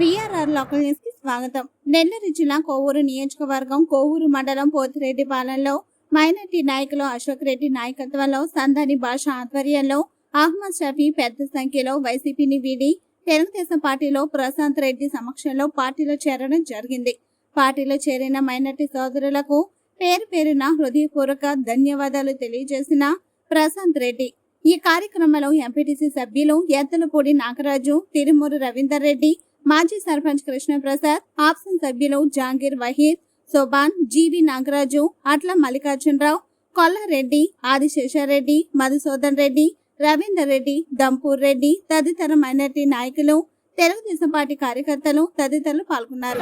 BRR local న్యూస్కి స్వాగతం. నెల్లూరు జిల్లా కోవూరు నియోజకవర్గం కోవూరు మండలం పోతిరెడ్డి పాలనలో మైనార్టీ నాయకులు అశోక్ రెడ్డి నాయకత్వంలో సంధాని భాష ఆధ్వర్యంలో అహ్మద్ షఫీ పెద్ద సంఖ్యలో వైసీపీని వీడి తెలుగుదేశం పార్టీలో ప్రశాంత్ రెడ్డి సమక్షంలో పార్టీలో చేరడం జరిగింది. పార్టీలో చేరిన మైనార్టీ సోదరులకు పేరు పేరున హృదయపూర్వక ధన్యవాదాలు తెలియజేసిన ప్రశాంత్ రెడ్డి. ఈ కార్యక్రమంలో ఎంపీటీసీ సభ్యులు ఎద్దలపూడి నాగరాజు తిరుమూరు రవీందర్ రెడ్డి మాజీ సర్పంచ్ కృష్ణప్రసాద్ ఆప్షన్ సభ్యులు జాంగీర్ వహీద్ సోబాన్ జీవి నాగరాజు అట్ల మల్లికార్జునరావు కొల్లారెడ్డి ఆదిశేషారెడ్డి మధుసూదన్ రెడ్డి రవీందర్ రెడ్డి దంపూర్ రెడ్డి తదితర మైనార్టీ నాయకులు తెలుగుదేశం పార్టీ కార్యకర్తలు తదితరులు పాల్గొన్నారు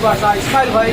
భాష ఇస్మాయిల్ భాయ్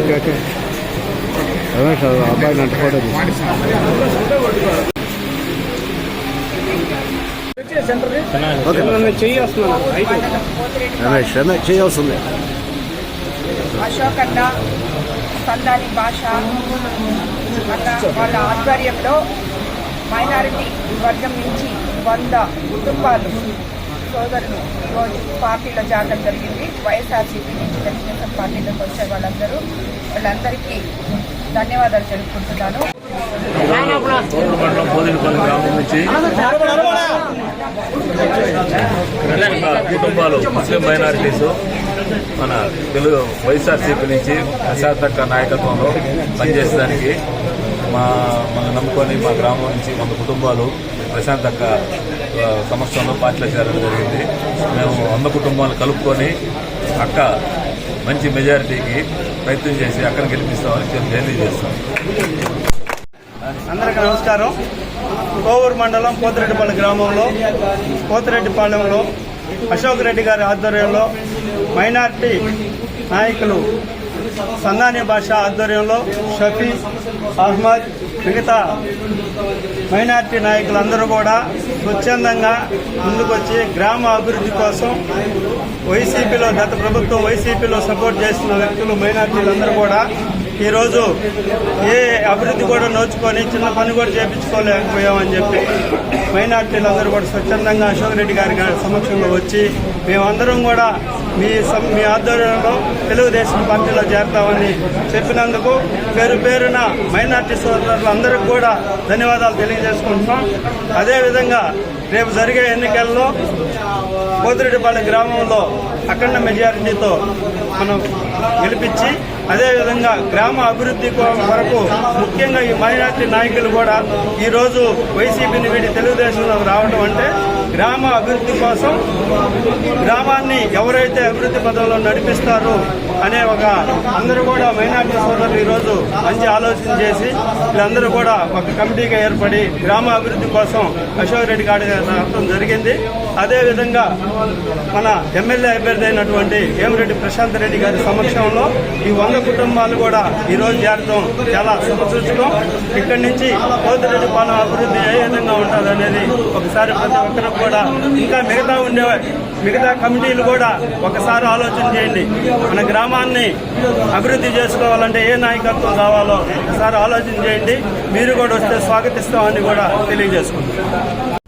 ఓకే ఓకే రమేష్ అబ్బాయి నట్టు ఫోటో రమేష్ రమేష్ చేయాల్సింది. అశోక్ అన్న సందాని భాష అన్న వాళ్ళ ఆధ్వర్యంలో మైనారిటీ వర్గం నుంచి వంద కుటుంబాలు సోదరులు పార్టీలో చేరడం జరిగింది. వైఎస్ఆర్సీపీ నుంచి తెలుగుదేశం పార్టీలోకి వచ్చే వాళ్ళందరూ వాళ్ళందరికీ ధన్యవాదాలు తెలుపుకుంటున్నాను. మండలం గ్రామం నుంచి కుటుంబాలు ముస్లిం మైనారిటీస్ మన తెలుగు వైఎస్ఆర్సీపీ నుంచి అశాతక నాయకత్వంలో పనిచేసేదానికి మా మన నమ్ముకొని మా గ్రామం నుంచి వంద కుటుంబాలు ప్రశాంతక్క ఆ, సంవత్సరంలో పార్టీలో చేరడం జరిగింది. మేము వంద కుటుంబాలు కలుపుకొని అక్క మంచి మెజారిటీకి ప్రయత్నం చేసి అక్కను గెలిపిస్తామని తెలియజేస్తాం అందరికీ నమస్కారం. కోవూరు మండలం పోతిరెడ్డిపల్లి గ్రామంలో పోతిరెడ్డిపాలెంలో అశోక్ రెడ్డి గారి ఆధ్వర్యంలో మైనార్టీ నాయకులు సందాని భాష ఆధ్వర్యంలో షఫీ అహ్మద్ మిగతా మైనార్టీ నాయకులందరూ కూడా స్వచ్ఛందంగా ముందుకొచ్చి గ్రామ అభివృద్ధి కోసం వైసీపీలో గత ప్రభుత్వం వైసీపీలో సపోర్ట్ చేస్తున్న వ్యక్తులు మైనార్టీలందరూ కూడా ఈరోజు ఏ అభివృద్ధి కూడా నోచుకొని చిన్న పని కూడా చేయించుకోలేకపోయామని చెప్పి మైనార్టీలందరూ కూడా స్వచ్ఛందంగా అశోక్ రెడ్డి గారి సమక్షంలో వచ్చి మేమందరం కూడా మీ మీ ఆధ్వర్యంలో తెలుగుదేశం పార్టీలో చేరతామని చెప్పినందుకు పేరు పేరున మైనార్టీ సోదరులందరికీ కూడా ధన్యవాదాలు తెలియజేసుకుంటున్నాం. అదేవిధంగా రేపు జరిగే ఎన్నికల్లో పోతిరెడ్డిపల్లి గ్రామంలో అఖండ మెజారిటీతో మనం గెలిపించి అదేవిధంగా గ్రామ అభివృద్ధి కొరకు ముఖ్యంగా ఈ మైనార్టీ నాయకులు కూడా ఈరోజు వైసీపీని వీడి తెలుగుదేశంలోకి రావడం అంటే గ్రామ అభివృద్ధి కోసం గ్రామాన్ని ఎవరైతే అభివృద్ధి పదంలో నడిపిస్తారో అనే ఒక అందరూ కూడా మైనార్టీ సోదరులు ఈరోజు మంచి ఆలోచన చేసి వీళ్ళందరూ కూడా ఒక కమిటీగా ఏర్పడి గ్రామ అభివృద్ధి కోసం అశోక్ రెడ్డి గారి రావడం జరిగింది. అదేవిధంగా మన ఎమ్మెల్యే అభ్యర్థి అయినటువంటి వేమిరెడ్డి ప్రశాంత్ రెడ్డి గారి సమక్షంలో ఈ వంద కుటుంబాలు కూడా ఈరోజు చేరడం చాలా శుభసూచకం ఇక్కడి నుంచి కోతిరెడ్డి పాలన అభివృద్ధి ఏ విధంగా ఉంటుంది అనేది ఒకసారి ప్రతి ఒక్కరికి కూడా ఇంకా మిగతా ఉండే మిగతా కమిటీలు కూడా ఒకసారి ఆలోచన చేయండి. మన గ్రామాన్ని అభివృద్ధి చేసుకోవాలంటే ఏ నాయకత్వం కావాలో ఒకసారి ఆలోచన చేయండి. మీరు కూడా వస్తే స్వాగతిస్తామని కూడా తెలియజేసుకుంటాం